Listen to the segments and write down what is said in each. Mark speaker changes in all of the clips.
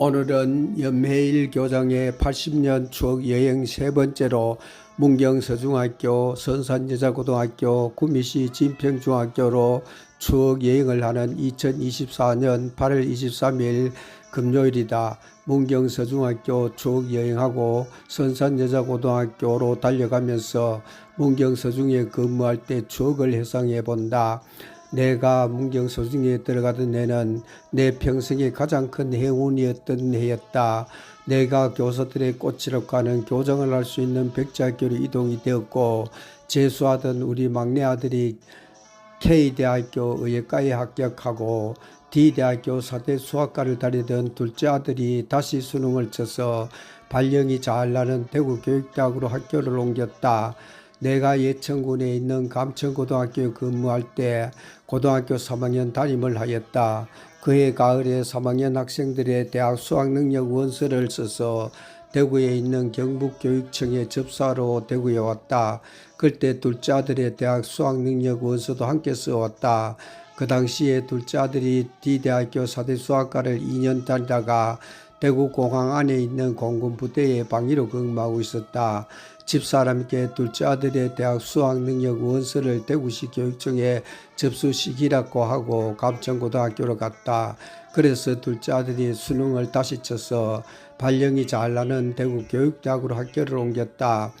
Speaker 1: 오늘은 연매일 교장의 80년 추억 여행 세 번째로 문경서중학교, 선산여자고등학교, 구미시 진평중학교로 추억 여행을 하는 2024년 8월 23일 금요일이다. 문경서중학교 추억 여행하고 선산여자고등학교로 달려가면서 문경서중에 근무할 때 추억을 회상해 본다. 내가 문경서중에 들어가던 해는 내 평생의 가장 큰 행운이었던 해였다. 내가 교사들의 꽃이라고 하는 교정을 할 수 있는 백자학교로 이동이 되었고 재수하던 우리 막내 아들이 K대학교 의예과에 합격하고 D대학교 사대 수학과를 다니던 둘째 아들이 다시 수능을 쳐서 발령이 잘 나는 대구 교육대학으로 학교를 옮겼다. 내가 예천군에 있는 감천고등학교에 근무할 때 고등학교 3학년 담임을 하였다. 그해 가을에 3학년 학생들의 대학 수학능력 원서를 써서 대구에 있는 경북교육청에 접수하러 대구에 왔다. 그때 둘째 아들의 대학 수학능력 원서도 함께 써왔다. 그 당시에 둘째 아들이 D대학교 사대 수학과를 2년 다니다가 대구 공항 안에 있는 공군 부대에 방위로 근무하고 있었다. 집사람께 둘째 아들의 대학 수학 능력 원서를 대구시 교육청에 접수시키라고 하고 감천고등학교로 갔다. 그래서 둘째 아들이 수능을 다시 쳐서 발령이 잘 나는 대구 교육대학으로 학교를 옮겼다.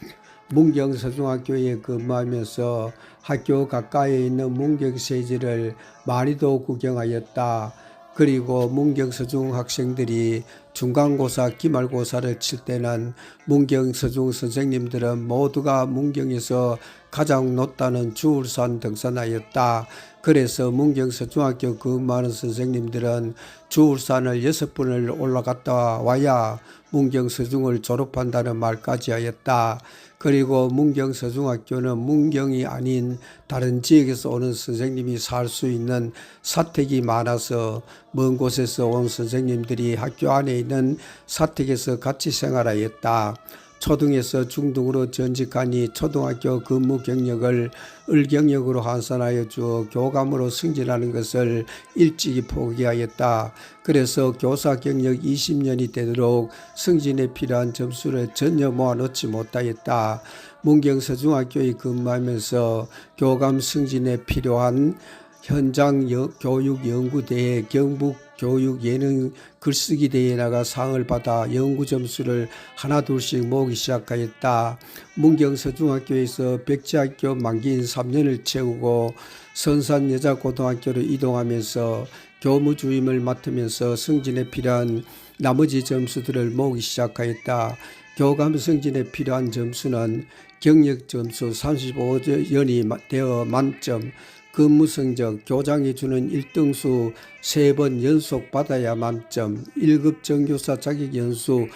Speaker 1: 문경서중학교에 근무하면서 학교 가까이에 있는 문경세지를 많이도 구경하였다. 그리고 문경서중 학생들이 중간고사, 기말고사를 칠 때는 문경서중 선생님들은 모두가 문경에서 가장 높다는 주울산 등산하였다. 그래서 문경서 중학교 근무하는 선생님들은 주울산을 여섯 번을 올라갔다 와야 문경서중을 졸업한다는 말까지 하였다. 그리고 문경서중학교는 문경이 아닌 다른 지역에서 오는 선생님이 살 수 있는 사택이 많아서 먼 곳에서 온 선생님들이 학교 안에 있는 사택에서 같이 생활하였다. 초등에서 중등으로 전직하니 초등학교 근무 경력을 을경력으로 환산하여 주어 교감으로 승진하는 것을 일찍이 포기하였다. 그래서 교사 경력 20년이 되도록 승진에 필요한 점수를 전혀 모아놓지 못하였다. 문경서중학교에 근무하면서 교감 승진에 필요한 현장 여- 교육 연구대회 경북 교육 예능 글쓰기 대회에 나가 상을 받아 연구 점수를 하나 둘씩 모으기 시작하였다. 문경서중학교에서 백지학교 만기인 3년을 채우고 선산여자고등학교로 이동하면서 교무 주임을 맡으면서 승진에 필요한 나머지 점수들을 모으기 시작하였다. 교감 승진에 필요한 점수는 경력 점수 35연이 되어 만점, 근무 성적, 교장이 주는 1등수 3번 연속 받아야 만점, 1급 정교사 자격 연수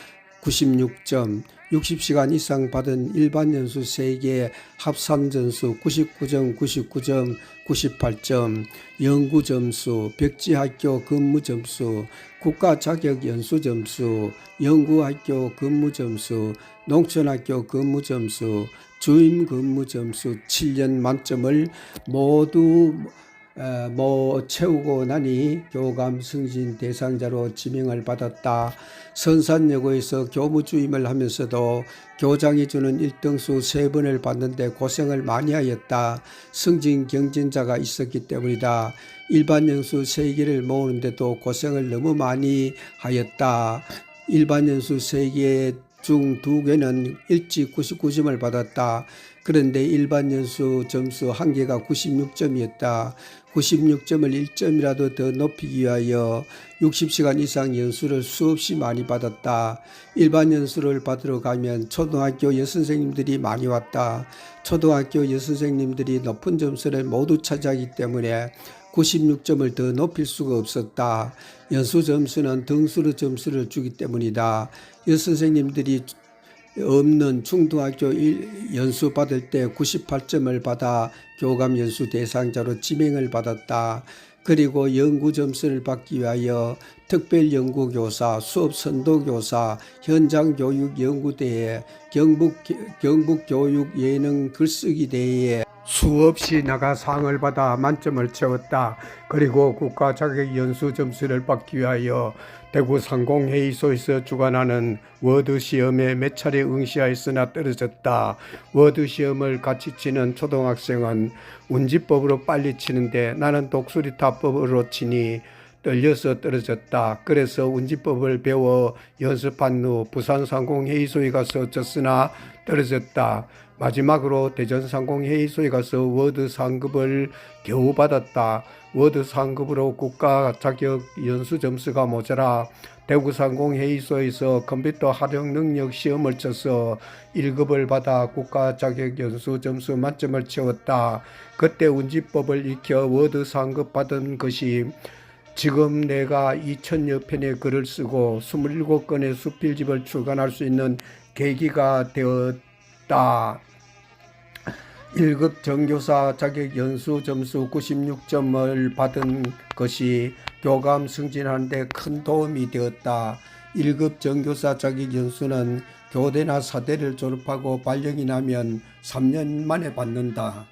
Speaker 1: 96점, 60시간 이상 받은 일반 연수 3개 합산 점수 99점, 99점, 98점, 연구 점수, 백지학교 근무 점수, 국가 자격 연수 점수, 연구학교 근무 점수, 농촌학교 근무 점수, 주임 근무 점수 7년 만점을 모두 어, 뭐 채우고 나니 교감 승진 대상자로 지명을 받았다. 선산여고에서 교무 주임을 하면서도 교장이 주는 1등수 3번을 받는데 고생을 많이 하였다. 승진 경쟁자가 있었기 때문이다. 일반 연수 3개를 모으는데도 고생을 너무 많이 하였다. 일반 연수 3개 중 2개는 일찍 99점을 받았다. 그런데 일반 연수 점수 한 개가 96점이었다. 96점을 1점이라도 더 높이기 위하여 60시간 이상 연수를 수없이 많이 받았다. 일반 연수를 받으러 가면 초등학교 여선생님들이 많이 왔다. 초등학교 여선생님들이 높은 점수를 모두 차지하기 때문에 96점을 더 높일 수가 없었다. 연수 점수는 등수로 점수를 주기 때문이다. 여 선생님들이 없는 중등학교 일- 연수 받을 때 98점을 받아 교감 연수 대상자로 지명을 받았다. 그리고 연구 점수를 받기 위하여 특별 연구 교사, 수업 선도 교사, 현장 교육 연구대회, 경북 경북 교육 예능 글쓰기 대회에 수없이 나가 상을 받아 만점을 채웠다. 그리고 국가 자격 연수 점수를 받기 위하여 대구 상공회의소에서 주관하는 워드 시험에 몇 차례 응시하였으나 떨어졌다. 워드 시험을 같이 치는 초등학생은 운지법으로 빨리 치는데 나는 독수리 타법으로 치니 떨려서 떨어졌다. 그래서 운지법을 배워 연습한 후 부산 상공회의소에 가서 졌으나 떨어졌다. 마지막으로 대전상공회의소에 가서 워드 상급을 겨우 받았다. 워드 상급으로 국가 자격 연수 점수가 모자라 대구상공회의소에서 컴퓨터 활용 능력 시험을 쳐서 1급을 받아 국가 자격 연수 점수 만점을 채웠다. 그때 운지법을 익혀 워드 상급 받은 것이 지금 내가 2천여 편의 글을 쓰고 27건의 수필집을 출간할 수 있는 계기가 되었다. 1급 정교사 자격 연수 점수 96점을 받은 것이 교감 승진하는 데 큰 도움이 되었다. 1급 정교사 자격 연수는 교대나 사대를 졸업하고 발령이 나면 3년 만에 받는다.